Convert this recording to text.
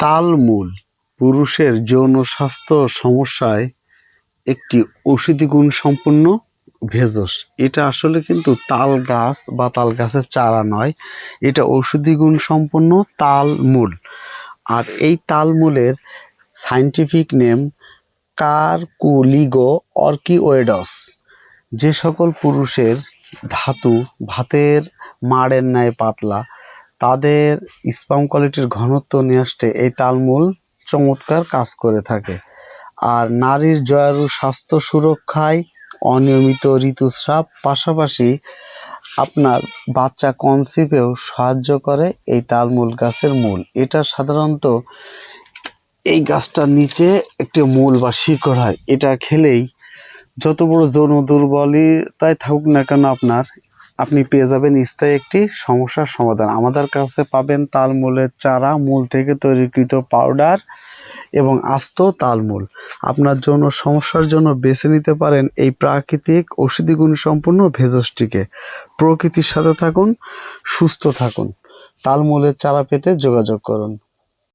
তালমূল, পুরুষের যৌন স্বাস্থ্য সমস্যায় একটি ঔষধি গুণ সম্পন্ন ভেষজ। এটা আসলে কিন্তু তাল গাছ বা তাল গাছের চারা নয়, এটা ঔষধি গুণ সম্পন্ন তালমূল। আর এই তালমূলের সাইন্টিফিক নেম কারকুলিগো অর্কিওয়েডস যে সকল পুরুষের ধাতু ভাতের মাড়ের ন্যায় পাতলা তাদের স্পাম কোয়ালিটির ঘনত্ব নিয়ে আসতে এই তালমূল চমৎকার কাজ করে থাকে। আর নারীর জয়ারু স্বাস্থ্য সুরক্ষায় অনিয়মিত ঋতুস্রাব পাশাপাশি আপনার বাচ্চা কনসিভেও সাহায্য করে এই তালমূল গাছের মূল। এটা সাধারণত এই গাছটার নিচে একটি মূল বা শিকড় হয়। এটা খেলেই যত বড় যৌন দুর্বলতায় থাকুক না কেন আপনার আপনি পেয়ে যাবেন স্থায়ী একটি সমস্যার সমাধান। আমাদের কাছে পাবেন তালমূলের চারা, মূল থেকে তৈরিকৃত পাউডার এবং আস্ত তালমূল। আপনার জন্য, সমস্যার জন্য বেছে নিতে পারেন এই প্রাকৃতিক ঔষধি গুণ সম্পন্ন ভেষজটিকে। প্রকৃতির সাথে থাকুন, সুস্থ থাকুন। তালমূলের চারা পেতে যোগাযোগ করুন।